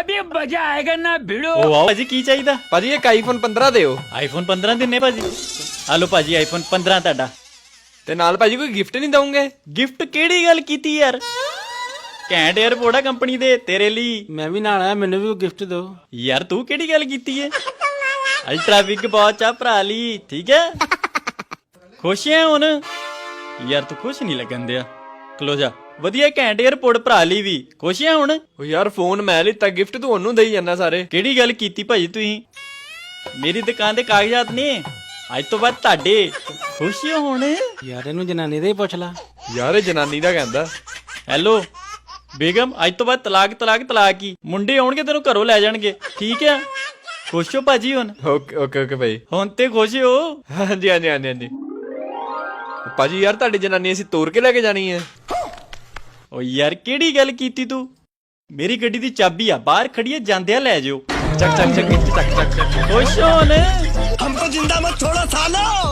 ਅਬੇ ਮਜ਼ਾ ਆਏਗਾ ਨਾ ਭਿੜੋ ਓ ਵਾਓ ਭਾਜੀ ਕੀ ਚਾਹੀਦਾ? ਭਾਜੀ ਇੱਕ ਆਈਫੋਨ 15 ਦਿਓ। ਆਈਫੋਨ 15 ਦਿੰਨੇ ਭਾਜੀ। ਆ ਲਓ ਭਾਜੀ ਆਈਫੋਨ 15 ਤੁਹਾਡਾ। ਤੇ ਨਾਲ ਭਾਜੀ ਕੋਈ ਗਿਫਟ ਨਹੀਂ ਦਵੋਗੇ? ਗਿਫਟ ਕਿਹੜੀ ਗੱਲ ਕੀਤੀ ਯਾਰ? ਘੈਂਟ 에어ਪੋਰਟ ਆ ਕੰਪਨੀ ਦੇ ਤੇਰੇ ਲਈ। ਮੈਂ ਵੀ ਨਾਲ ਆਇਆ ਮੈਨੂੰ ਵੀ ਗਿਫਟ ਦਿਓ। ਯਾਰ ਤੂੰ ਕਿਹੜੀ ਗੱਲ ਕੀਤੀ ਹੈ ਅੱਜ ਟ੍ਰੈਫਿਕ ਬਹੁਤ ਆ ਭਰਾ ਲਈ ਠੀਕ ਹੈ? ਖੁਸ਼ ਹੈ ਹੁਣ? ਯਾਰ ਤੂੰ ਖੁਸ਼ ਨਹੀਂ ਲੱਗਣ ਦਿਆ। ਕਲੋਜ਼ ਆ ਵਧੀਆ ਕੈਂਟ 에어ਪੋਰਟ ਭਰਾ ਲਈ ਵੀ। ਖੁਸ਼ ਹੈ ਹੁਣ? ਉਹ ਯਾਰ ਫੋਨ ਮੈਂ ਲਿੱਤਾ ਗਿਫਟ ਤੂੰ ਉਹਨੂੰ ਦੇਈ ਜਾਂਦਾ ਸਾਰੇ। ਕਿਹੜੀ ਗੱਲ ਕੀਤੀ ਭਾਜੀ ਤੁਸੀਂ? ਮੇਰੀ ਦੁਕਾਨ ਦੇ ਕਾਗਜ਼ਾਤ ਨੇ। ਅੱਜ ਤੋਂ ਬਾਅਦ ਤੁਹਾਡੇ। ਖੁਸ਼ ਹੋ ਹੁਣ? ਯਾਰ ਇਹਨੂੰ ਜਨਾਨੀ ਦੇ ਹੀ ਪੁੱਛ ਲਾ। ਯਾਰ ਇਹ ਜਨਾਨੀ ਦਾ ਕਹਿੰਦਾ। ਹੈਲੋ ਬੇਗਮ ਅੱਜ ਤੋਂ ਬਾਅਦ ਤਲਾਕ ਤਲਾਕ ਤਲਾਕ ਹੀ। ਮੁੰਡੇ ਆਉਣਗੇ ਤੈਨੂੰ ਘਰੋਂ ਲੈ ਜਾਣਗੇ। ਠੀਕ ਹੈ ਖੁਸ਼ ਹੋ ਭਾਜੀ ਹੁਣ? ਓਕੇ ਓਕੇ ਓਕੇ ਭਾਈ। ਹੁਣ ਤੇ ਖੁਸ਼ ਹੋ? ਹਾਂਜੀ ਹਾਂਜੀ ਹਾਂਜੀ ਹਾਂਜੀ। ਭਾਜੀ ਯਾਰ ਤੁਹਾਡੀ ਜਨਾਨੀ ਅਸੀਂ ਤੋੜ ਕੇ ਲੈ ਕੇ ਜਾਣੀ ਹੈ। ਓ ਯਾਰ ਕਿਹੜੀ ਗੱਲ ਕੀਤੀ ਤੂੰ ਮੇਰੀ ਗੱਡੀ ਦੀ ਚਾਬੀ ਆ ਬਾਹਰ ਖੜੀ ਆ ਜਾਂਦਿਆਂ ਲੈ ਜਾਓ ਚੱਕ ਚੱਕ ਚੱਕ ਚੱਕ ਚੱਕ ਚੱਕ ਖੁਸ਼ ਹੋ ਹੁਣ हमको जिंदा मत छोड़ो सालो